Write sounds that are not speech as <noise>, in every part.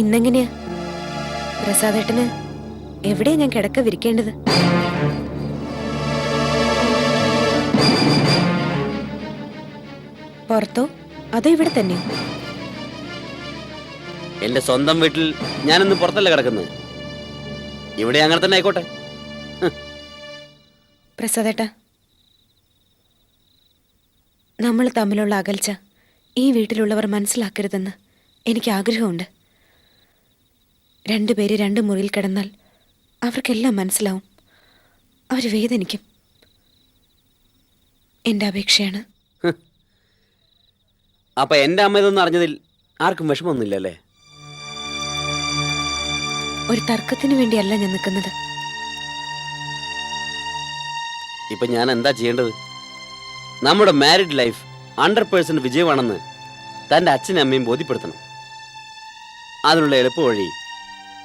ഇന്നെങ്ങനെയാ? പ്രസാദേട്ടന് എവിടെയാ ഞാൻ കിടക്ക വിരിക്കേണ്ടത്? പുറത്തോ? അതോ ഇവിടെ തന്നെ? എന്റെ സ്വന്തം വീട്ടിൽ ഞാനിന്ന് പുറത്തല്ല കിടക്കുന്നത്. ഇവിടെ അങ്ങനെ തന്നെ ആയിക്കോട്ടെ. പ്രസാദേട്ട നമ്മൾ തമ്മിലുള്ള അകൽച്ച ഈ വീട്ടിലുള്ളവർ മനസ്സിലാക്കരുതെന്ന് എനിക്ക് ആഗ്രഹമുണ്ട്. രണ്ടുപേര് രണ്ട് മുറിയിൽ കിടന്നാൽ അവർക്കെല്ലാം മനസ്സിലാവും. അവർ വേദനിക്കും. എന്റെ അപേക്ഷയാണ്. അപ്പൊ എന്റെ അമ്മ ഇതൊന്നും അറിഞ്ഞതിൽ ആർക്കും വിഷമമൊന്നുമില്ലല്ലേ? ഒരു തർക്കത്തിന് വേണ്ടിയല്ല ഞാൻ നിൽക്കുന്നത്. ഇപ്പൊ ഞാൻ എന്താ ചെയ്യേണ്ടത്? നമ്മുടെ മാരിഡ് ലൈഫ് ഹൺഡ്രഡ് പേഴ്സന്റ് വിജയമാണെന്ന് തന്റെ അച്ഛനും അമ്മയും ബോധ്യപ്പെടുത്തണം. അതിനുള്ള എളുപ്പ വഴി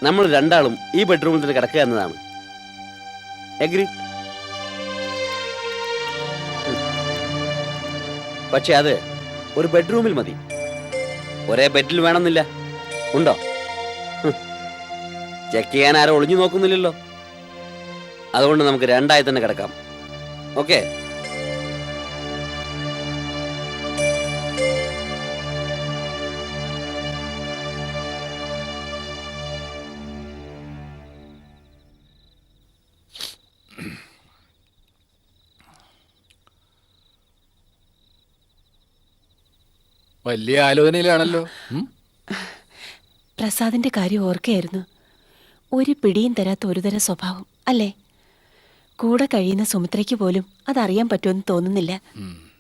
നമ്മൾ രണ്ടാളും ഈ ബെഡ്റൂമിൽ തന്നെ കിടക്കുക എന്നതാണ്. എഗ്രി പക്ഷെ അത് ഒരു ബെഡ്റൂമിൽ മതി. ഒരേ ബെഡിൽ വേണമെന്നില്ല. ഉണ്ടോ? ചെക്ക് ചെയ്യാൻ ആരും ഒളിഞ്ഞു നോക്കുന്നില്ലല്ലോ. അതുകൊണ്ട് നമുക്ക് രണ്ടായി തന്നെ കിടക്കാം. ഓക്കെ വലിയ ആലോചനയിലാണല്ലോ. പ്രസാദിന്റെ കാര്യം ഓർക്കയായിരുന്നു. ഒരു പിടിയും തരാത്ത ഒരുതരം സ്വഭാവം അല്ലേ? കൂടെ കഴിയുന്ന സുമിത്രയ്ക്ക് പോലും അതറിയാൻ പറ്റുമെന്ന് തോന്നുന്നില്ല.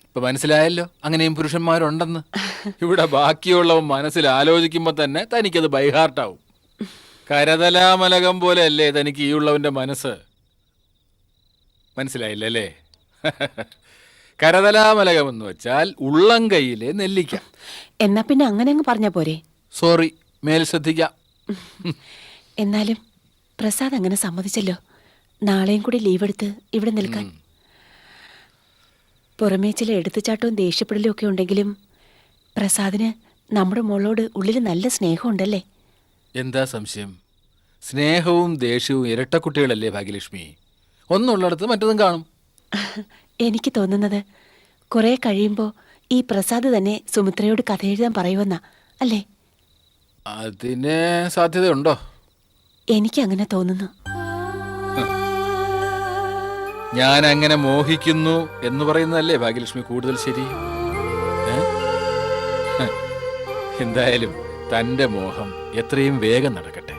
ഇപ്പൊ മനസ്സിലായല്ലോ അങ്ങനെയും പുരുഷന്മാരുണ്ടെന്ന്. ഇവിടെ ബാക്കിയുള്ളവൻ മനസ്സിൽ ആലോചിക്കുമ്പോ തന്നെ തനിക്കത് ബൈഹാർട്ടാവും. കരതലാമലകം പോലെ അല്ലേ തനിക്ക് ഈ ഉള്ളവന്റെ മനസ്സ്? മനസ്സിലായില്ല <laughs> കരതലാമലകം എന്ന് വെച്ചാൽ ഉള്ളം കൈയിലെ നെല്ലിക്ക. എന്നാ പിന്നെ അങ്ങനെ അങ്ങ് പറഞ്ഞ പോരെ? സോറി മേൽ ശ്രദ്ധിക്കാം. എന്നാലും പ്രസാദ് അങ്ങനെ സമ്മതിച്ചല്ലോ. നാളെയും കൂടി ലീവ് എടുത്ത് ഇവിടെ നിൽക്കാൻ. പുറമേ ചില എടുത്തുചാട്ടവും ദേഷ്യപ്പെടലും ഒക്കെ ഉണ്ടെങ്കിലും പ്രസാദിന് നമ്മുടെ മോളോട് ഉള്ളിൽ നല്ല സ്നേഹമുണ്ടല്ലേ എന്താ സംശയം? സ്നേഹവും ദേഷ്യവും ഇരട്ടക്കുട്ടികളല്ലേ ഭാഗ്യലക്ഷ്മി? ഒന്നുള്ളിടത്ത് മറ്റതും കാണും. <laughs> എനിക്ക് തോന്നുന്നത് കുറേ കഴിയുമ്പോൾ ഈ പ്രസാദ് തന്നെ സുമിത്രയോട് കഥ എഴുതാൻ പറയുമെന്നാ അല്ലേ? അതിന് സാധ്യതയുണ്ടോ? എനിക്ക് അങ്ങനെ തോന്നുന്നു. ഞാൻ അങ്ങനെ മോഹിക്കുന്നു എന്ന് പറയുന്നതല്ലേ ഭാഗ്യലക്ഷ്മി കൂടുതൽ ശരി? എന്തായാലും തന്റെ മോഹം എത്രയും വേഗം നടക്കട്ടെ.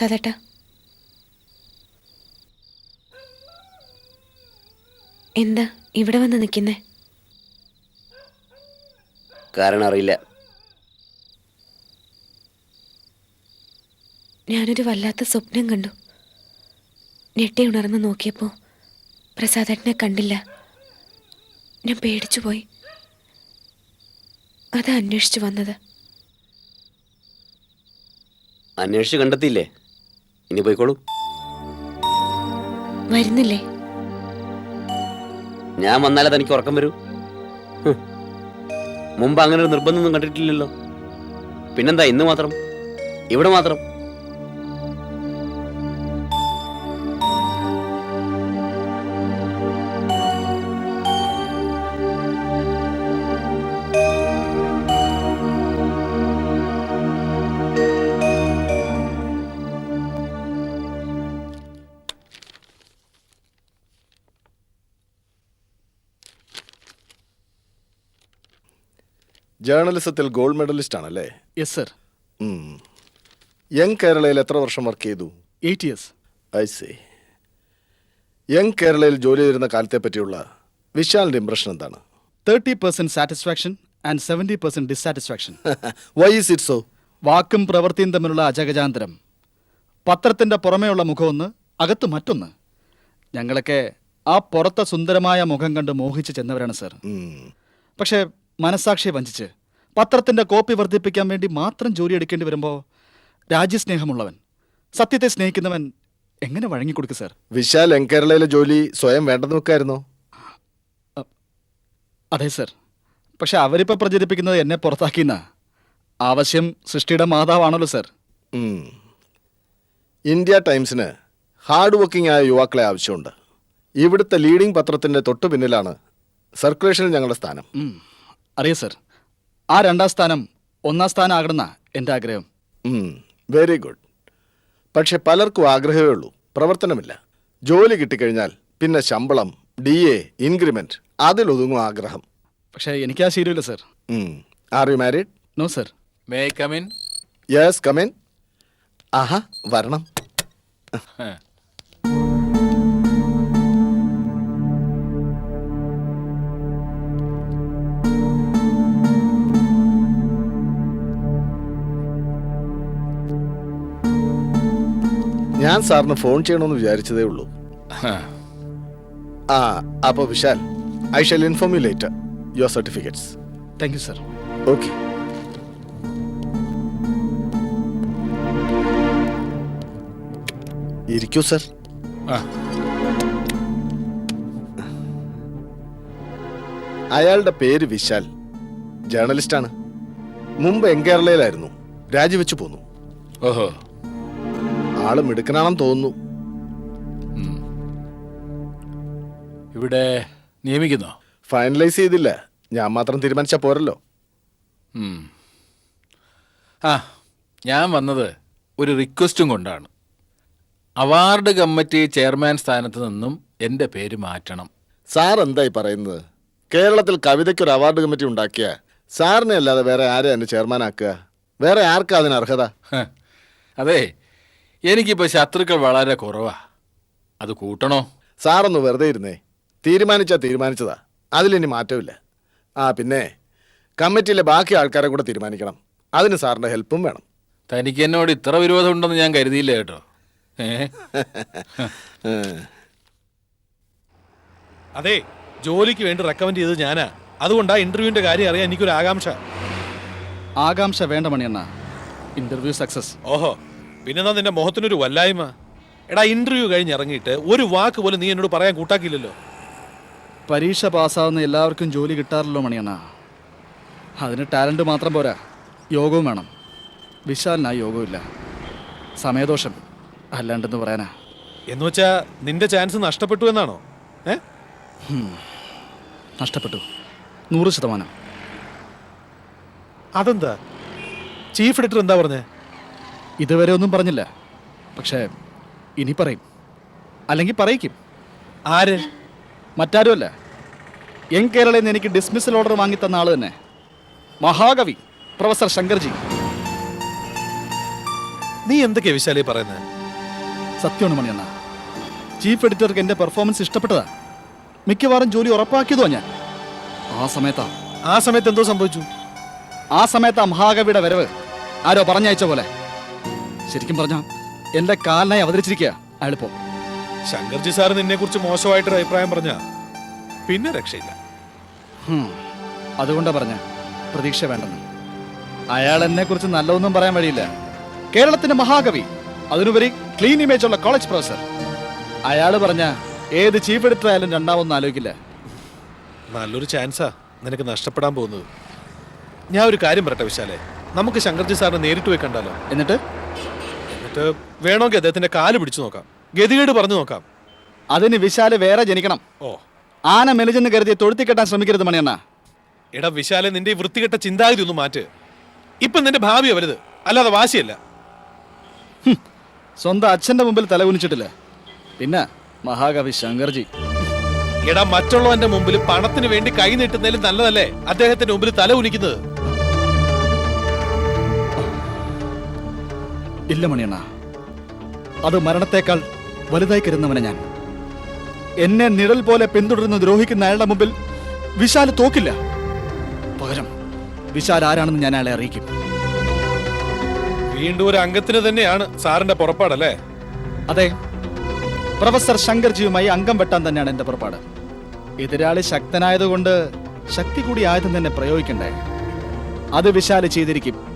പ്രസാദേട്ടാ എന്താ ഇവിടെ വന്ന് നിൽക്കുന്നേ? കാരണം അറിയില്ല. ഞാനൊരു വല്ലാത്ത സ്വപ്നം കണ്ടു. ഞെട്ടി ഉണർന്ന് നോക്കിയപ്പോൾ പ്രസാദേട്ടനെ കണ്ടില്ല. ഞാൻ പേടിച്ചു പോയി. അത് അന്വേഷിച്ചു വന്നത്. അന്വേഷിച്ച് കണ്ടെത്തിയില്ലേ? ഇനി പോയിക്കോളൂ. വരുന്നില്ലേ? ഞാൻ വന്നാലേ തനിക്ക് ഉറക്കം വരൂ. മുമ്പ് അങ്ങനെ ഒരു നിർബന്ധമൊന്നും കണ്ടിട്ടില്ലല്ലോ. പിന്നെന്താ ഇന്ന് മാത്രം? ഇവിടെ മാത്രം? ജേർണലിസത്തിൽ ഗോൾഡ് മെഡലിസ്റ്റ് ആണല്ലേ? Yes sir. യങ് കേരളയിൽ എത്ര വർഷം വർക്ക് ചെയ്തു? Eight years I see young കേരളയിൽ ജോലി ചെയ്തിരുന്ന കാലത്തെ പറ്റിയുള്ള വിശാലിന്റെ ഇംപ്രഷൻ എന്താണ്? Thirty percent satisfaction and seventy percent dissatisfaction why is it so വാക്കും പ്രവൃത്തിയും തമ്മിലുള്ള അജഗജാന്തരം. പത്രത്തിന്റെ പുറമേയുള്ള മുഖമൊന്ന് അകത്ത് മറ്റൊന്ന്. ഞങ്ങളൊക്കെ ആ പുറത്തെ സുന്ദരമായ മുഖം കണ്ട് മോഹിച്ച് ചെന്നവരാണ് സർ പക്ഷേ മനസാക്ഷിയെ വഞ്ചിച്ച് പത്രത്തിന്റെ കോപ്പി വർദ്ധിപ്പിക്കാൻ വേണ്ടി മാത്രം ജോലി എടുക്കേണ്ടി വരുമ്പോൾ രാജ്യസ്നേഹമുള്ളവൻ സത്യത്തെ സ്നേഹിക്കുന്നവൻ എങ്ങനെ വഴങ്ങിക്കൊടുക്കും സാർ? വിശാൽ യങ് കേരളയിലെ ജോലി സ്വയം വേണ്ടെന്ന് വെക്കായിരുന്നോ? അതെ സർ. പക്ഷെ അവരിപ്പോൾ പ്രചരിപ്പിക്കുന്നത് എന്നെ പുറത്താക്കിയെന്ന. ആവശ്യം സൃഷ്ടിയുടെ മാതാവാണല്ലോ സർ. ഇന്ത്യ ടൈംസിന് ഹാർഡ് വർക്കിംഗ് ആയ യുവാക്കളെ ആവശ്യമുണ്ട്. ഇവിടുത്തെ ലീഡിംഗ് പത്രത്തിന്റെ തൊട്ടു പിന്നിലാണ് സർക്കുലേഷനിൽ ഞങ്ങളുടെ സ്ഥാനം. അറിയാം സർ. ആ രണ്ടാം സ്ഥാനം ഒന്നാം സ്ഥാനം ആകണമെന്ന എന്റെ ആഗ്രഹം. വെരി ഗുഡ് പക്ഷെ പലർക്കും ആഗ്രഹമേ ഉള്ളൂ പ്രവർത്തനമില്ല. ജോലി കിട്ടിക്കഴിഞ്ഞാൽ പിന്നെ ശമ്പളം ഡി എ ഇൻക്രിമെന്റ് അതിലൊതുങ്ങും ആഗ്രഹം. പക്ഷേ എനിക്ക് ആ ശീലമില്ല sir are you married no sir may come in yes come in ആഹാ വരണം. ഞാൻ സാറിന് ഫോൺ ചെയ്യണമെന്ന് വിചാരിച്ചതേ ഉള്ളൂ. ആ അപ്പോൾ Vishal I shall inform you later your certificates. Thank you sir okay ഇരിക്കൂ സർ ആ. അയാളുടെ പേര് വിശാൽ. ജേർണലിസ്റ്റാണ്. മുമ്പ് എൻ കേരളയിലായിരുന്നു. രാജിവെച്ചു പോന്നു. ഓഹോ. ആൾ മിടുക്കനാണെന്ന് തോന്നുന്നു. ഇവിടെ നിയമിക്കുന്നോ? ഫൈനലൈസ് ചെയ്തില്ല. ഞാൻ മാത്രം തീരുമാനിച്ചാ പോരല്ലോ. ആ ഞാൻ വന്നത് ഒരു റിക്വസ്റ്റും കൊണ്ടാണ്. അവാർഡ് കമ്മിറ്റി ചെയർമാൻ സ്ഥാനത്ത് നിന്നും എന്റെ പേര് മാറ്റണം. സാർ എന്തായി പറയുന്നത്? കേരളത്തിൽ കവിതയ്ക്ക് ഒരു അവാർഡ് കമ്മിറ്റി ഉണ്ടാക്കിയ സാറിനെ അല്ലാതെ വേറെ ആരെയാണ് ചെയർമാൻ ചെയർമാനാക്കുക? വേറെ ആർക്കാ അതിന് അർഹത? അതെ എനിക്കിപ്പോൾ ശത്രുക്കൾ വളരെ കുറവാ. അത് കൂട്ടണോ? സാറൊന്ന് വെറുതെ ഇരുന്നേ. തീരുമാനിച്ചാ തീരുമാനിച്ചതാ. അതിലിനി മാറ്റമില്ല. ആ പിന്നെ കമ്മിറ്റിയിലെ ബാക്കി ആൾക്കാരെ കൂടെ തീരുമാനിക്കണം. അതിന് സാറിന്റെ ഹെൽപ്പും വേണം. തനിക്ക് എന്നോട് ഇത്ര വിരോധം ഉണ്ടെന്ന് ഞാൻ കരുതിയില്ല കേട്ടോ. ഏ. അതെ ജോലിക്ക് വേണ്ടി റെക്കമെൻഡ് ചെയ്തത് ഞാനാ. അതുകൊണ്ടാ ഇന്റർവ്യൂവിന്റെ കാര്യം അറിയാൻ എനിക്കൊരു ആകാംക്ഷ. ആകാംക്ഷ വേണ്ട മണിയണ്ണ. ഇന്റർവ്യൂ സക്സസ് ഓഹോ. പിന്നെന്താ നിന്റെ മുഖത്തിനൊരു വല്ലായ്മ? എടാ ഇന്റർവ്യൂ കഴിഞ്ഞ് ഇറങ്ങിയിട്ട് ഒരു വാക്ക് പോലും നീ എന്നോട് പറയാൻ കൂട്ടാക്കിയില്ലല്ലോ. പരീക്ഷ പാസ്സാവുന്ന എല്ലാവർക്കും ജോലി കിട്ടാറില്ലോ മണിയണ്ണ. അതിന് ടാലന്റ് മാത്രം പോരാ. യോഗവും വേണം. വിശാലിനാ യോഗമില്ല സമയദോഷം. അല്ലാണ്ടെന്ന് പറയാനാ? എന്ന് വെച്ചാ നിന്റെ ചാൻസ് നഷ്ടപ്പെട്ടു എന്നാണോ? ഏ? നഷ്ടപ്പെട്ടു. നൂറ് ശതമാനം. അതെന്താ? ചീഫ് എഡിറ്റർ എന്താ പറഞ്ഞേ? ഇതുവരെ ഒന്നും പറഞ്ഞില്ല. പക്ഷേ ഇനി പറയും. അല്ലെങ്കിൽ പറയിക്കും. ആര്? മറ്റാരുമല്ല. യങ് കേരളയിൽ നിന്ന് എനിക്ക് ഡിസ്മിസൽ ഓർഡർ വാങ്ങി തന്ന ആൾ തന്നെ. മഹാകവി പ്രൊഫസർ ശങ്കർജി. നീ എന്തൊക്കെയാ വിശാലി പറയുന്നത് സത്യമാണ് മണിയണ്ണ ചീഫ് എഡിറ്റർക്ക് എന്റെ പെർഫോമൻസ് ഇഷ്ടപ്പെട്ടതാ. മിക്കവാറും ജോലി ഉറപ്പാക്കിയതോ ഞാൻ. ആ സമയത്താ. ആ സമയത്ത് എന്തോ സംഭവിച്ചു? ആ സമയത്ത് ആ മഹാകവിയുടെ വരവ്. ആരോ പറഞ്ഞയച്ച പോലെ. ശരിക്കും പറഞ്ഞ എന്റെ കാലിനായി അവതരിച്ചിരിക്കുക അയാളിപ്പോ ശങ്കർജി സാർ നിന്നെ കുറിച്ച് മോശമായിട്ടൊരു അഭിപ്രായം പറഞ്ഞ പിന്നെ രക്ഷയില്ല. അതുകൊണ്ടാ പറഞ്ഞ പ്രതീക്ഷ വേണ്ടെന്ന്. അയാൾ എന്നെ കുറിച്ച് നല്ലതൊന്നും പറയാൻ വഴിയില്ല. കേരളത്തിന്റെ മഹാകവി അതിനുപരി ക്ലീൻ ഇമേജ് ഉള്ള കോളേജ് പ്രൊഫസർ അയാൾ പറഞ്ഞ ഏത് ചീഫ് എഡിറ്റർ ആയാലും രണ്ടാമൊന്നും ആലോചിക്കില്ല. നല്ലൊരു ചാൻസാ നിനക്ക് നഷ്ടപ്പെടാൻ പോകുന്നത്. ഞാൻ ഒരു കാര്യം പറയട്ടെ വിശാലെ നമുക്ക് ശങ്കർജി സാറിനെ നേരിട്ട് പോയി കണ്ടാലോ? എന്നിട്ട്? എന്നിട്ട് വേണമെങ്കിൽ അദ്ദേഹത്തിന്റെ കാൽ പിടിച്ചു നോക്കാം. ഗതികേട് പറഞ്ഞു നോക്കാം. അതിന് വിശാൽ വേറെ ജനിക്കണം. ഓ. ആന മെലിജെന്ന് കരുതി തൊഴുത്തി കെട്ടാൻ ശ്രമിക്കരുത് മണിയണ്ണ. എടാ വിശാല നിന്റെ ഈ വൃത്തികെട്ട ചിന്താഗതി ഒന്ന് മാറ്റ്. ഇപ്പം നിന്റെ ഭാവിയാ വലുത് അല്ലാതെ വാശിയല്ല. സ്വന്തം അച്ഛന്റെ മുമ്പിൽ തലകുനിച്ചിട്ടില്ല പിന്നെ മഹാകവി ശങ്കർജി. എടാ മറ്റുള്ളവന്റെ മുമ്പിൽ പണത്തിന് വേണ്ടി കൈ നീട്ടുന്നതിലും നല്ലതല്ലേ? അദ്ദേഹത്തിന്റെ മുമ്പിൽ തല ഉനിക്കുന്നത് ഇല്ല മണിയണ്ണ. അത് മരണത്തേക്കാൾ വലുതായി കരുതുന്നവനെ ഞാൻ. എന്നെ നിഴൽ പോലെ പിന്തുടരുന്ന ദ്രോഹിക്കുന്ന അയാളുടെ മുമ്പിൽ വിശാൽ തോക്കില്ല. പകരം വിശാൽ ആരാണെന്ന് ഞാൻ അയാളെ അറിയിക്കും. വീണ്ടും ഒരു അംഗത്തിന് തന്നെയാണ് സാറിന്റെ പുറപ്പാടല്ലേ? അതെ. പ്രൊഫസർ ശങ്കർജിയുമായി അംഗം വെട്ടാൻ തന്നെയാണ് എന്റെ പുറപ്പാട്. എതിരാളി ശക്തനായതുകൊണ്ട് ശക്തി കൂടി ആയുധം തന്നെ പ്രയോഗിക്കണ്ടേ? അത് വിശാൽ ചെയ്തിരിക്കും.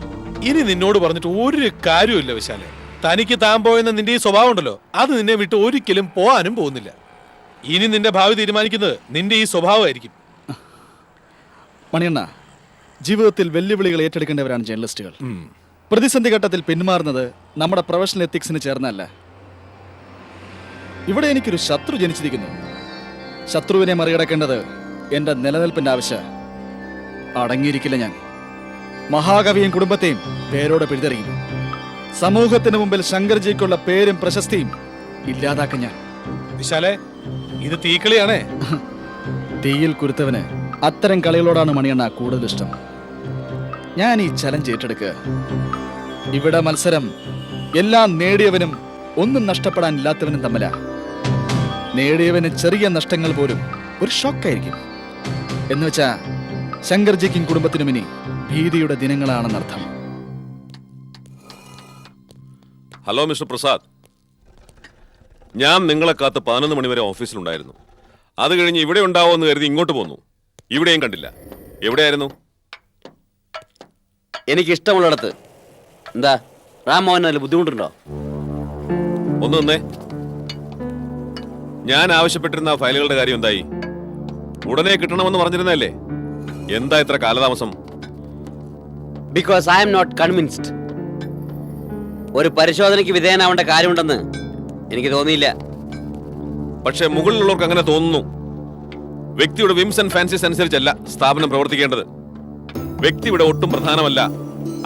ഇനി നിന്നോട് പറഞ്ഞിട്ട് ഒരു കാര്യമില്ല വിശാലെ. തനിക്ക് താൻ പോയെന്ന നിന്റെ ഈ സ്വഭാവം ഉണ്ടല്ലോ അത് നിന്നെ വിട്ട് ഒരിക്കലും പോകാനും പോകുന്നില്ല. ഇനി നിന്റെ ഭാവി തീരുമാനിക്കുന്നത് നിന്റെ ഈ സ്വഭാവമായിരിക്കും. മണിയണ്ണ ജീവിതത്തിൽ വെല്ലുവിളികൾ ഏറ്റെടുക്കേണ്ടവരാണ് ജേർണലിസ്റ്റുകൾ. പ്രതിസന്ധി ഘട്ടത്തിൽ പിന്മാറുന്നത് നമ്മുടെ പ്രൊഫഷണൽ എത്തിക്സിന് ചേർന്നല്ല ഇവിടെ എനിക്കൊരു ശത്രു ജനിച്ചിരിക്കുന്നു. ശത്രുവിനെ മറികടക്കേണ്ടത് എന്റെ നിലനിൽപ്പിന്റെ ആവശ്യം അടങ്ങിയിരിക്കില്ല ഞാൻ. മഹാകവിയും കുടുംബത്തെയും പേരോടെ പിഴുതെറിയും സമൂഹത്തിന് മുമ്പിൽ ശങ്കർജിക്കുള്ള പേരും പ്രശസ്തിയും ഇല്ലാതാക്ക ഞാൻ. വിശാലെ ഇത് തീക്കളിയാണേ. തീയിൽ കുരുത്തവന് അത്തരം കളികളോടാണ് മണിയണ്ണ കൂടുതൽ ഇഷ്ടം. ഞാൻ ഈ ചലഞ്ച് ഏറ്റെടുക്കുക. ഇവിടെ മത്സരം എല്ലാം നേടിയവനും ഒന്നും നഷ്ടപ്പെടാൻ ഇല്ലാത്തവനും തമ്മില. നേടിയവന് ചെറിയ നഷ്ടങ്ങൾ പോലും ഒരു ഷോക്കായിരിക്കും. എന്നുവെച്ചാ ശങ്കർജിക്കും കുടുംബത്തിനും ഇനി ഭീതിയുടെ ദിനങ്ങളാണെന്നർത്ഥം ഹലോ മിസ്റ്റർ പ്രസാദ്. ഞാൻ നിങ്ങളെ കാത്ത് പതിനൊന്ന് മണിവരെ ഓഫീസിലുണ്ടായിരുന്നു. അത് കഴിഞ്ഞ് ഇവിടെ ഉണ്ടാവുമെന്ന് കരുതി ഇങ്ങോട്ട് പോന്നു. ഇവിടെയും കണ്ടില്ല. എവിടെയായിരുന്നു? എനിക്ക് ഇഷ്ടമുള്ളിടത്ത് എന്താ റാംമോഹൻ അതിൽ ബുദ്ധിമുട്ടുണ്ടോ? ഒന്ന് നിന്നേ. ഞാൻ ആവശ്യപ്പെട്ടിരുന്ന ആ ഫയലുകളുടെ കാര്യം എന്തായി? ഉടനെ കിട്ടണമെന്ന് പറഞ്ഞിരുന്നല്ലേ എന്താ ഇത്ര കാലതാമസം? Because I'm not convinced ഒരു പരിശോധനയ്ക്ക് വിധേയനാവേണ്ട കാര്യമുണ്ടെന്ന് എനിക്ക് തോന്നിയില്ല. പക്ഷേ മുകളിലുള്ളവർക്ക് അങ്ങനെ തോന്നുന്നു. വ്യക്തിയുടെ വിംസ് ആൻഡ് ഫാൻസീസ് അനുസരിച്ചല്ല സ്ഥാപനം പ്രവർത്തിക്കേണ്ടത്. വ്യക്തി ഇവിടെ ഒട്ടും പ്രധാനമല്ല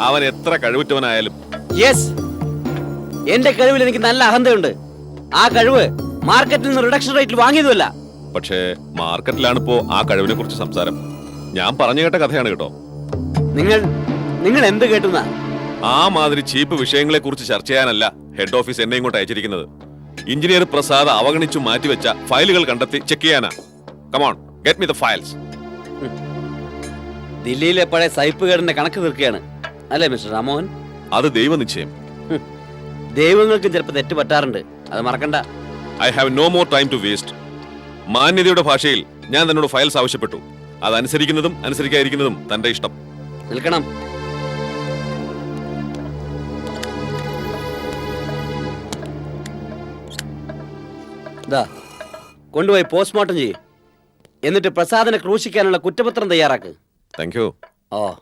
അവൻ എത്ര കഴിവുറ്റവനായാലും. യെസ് എന്റെ കഴിവിൽ എനിക്ക് നല്ല അഹന്തയുണ്ട്. ആ കഴിവ് മാർക്കറ്റിൽ നിന്ന് റിഡക്ഷൻ റേറ്റിൽ വാങ്ങിയതുമല്ല. പക്ഷേ മാർക്കറ്റിലാണ് ഇപ്പോ ആ കഴിവിനെ കുറിച്ച് സംസാരം. ഞാൻ പറഞ്ഞു കേട്ട കഥയാണ് കേട്ടോ. നിങ്ങൾ നിങ്ങൾ എന്ത് കേട്ടുന്ന? ആ മാതിരി ചീപ്പ് വിഷയങ്ങളെ കുറിച്ച് ചർച്ച ചെയ്യാനല്ല ഹെഡ് ഓഫീസ് എന്നെ ഇങ്ങോട്ട് അയച്ചിരിക്കുന്നത് എഞ്ചിനീയർ പ്രസാദ് അവഗണിച്ചു മാറ്റിവെച്ച ഫയലുകൾ കണ്ടെത്തി ചെക്ക് ചെയ്യാനാ. Come on get me the files ദില്ലിയിലെ പഴയ സൈപ്പുകാരന്റെ കണക്ക് തീർക്കുകയാണ്. അല്ലേ മിസ്റ്റർ രാമോഹൻ അത് ദൈവനിശ്ചയം. ദൈവങ്ങൾക്കും ചിലപ്പോൾ തെറ്റ് പറ്റാറുണ്ട്. അത് മറക്കണ്ട. I have no more time to waste മാന്യതയുടെ ഭാഷയിൽ ഞാൻ തന്നോട് ഫയൽസ് ആവശ്യപ്പെട്ടു. അത് അനുസരിക്കുന്നതും അനുസരിക്കാതിരിക്കുന്നതും തന്റെ ഇഷ്ടം. നിൽക്കണം. ദാ കൊണ്ടുപോയി പോസ്റ്റ്മോർട്ടം ചെയ്യും. എന്നിട്ട് പ്രസാദിനെ ക്രൂശിക്കാനുള്ള കുറ്റപത്രം തയ്യാറാക്ക്. Thank you oh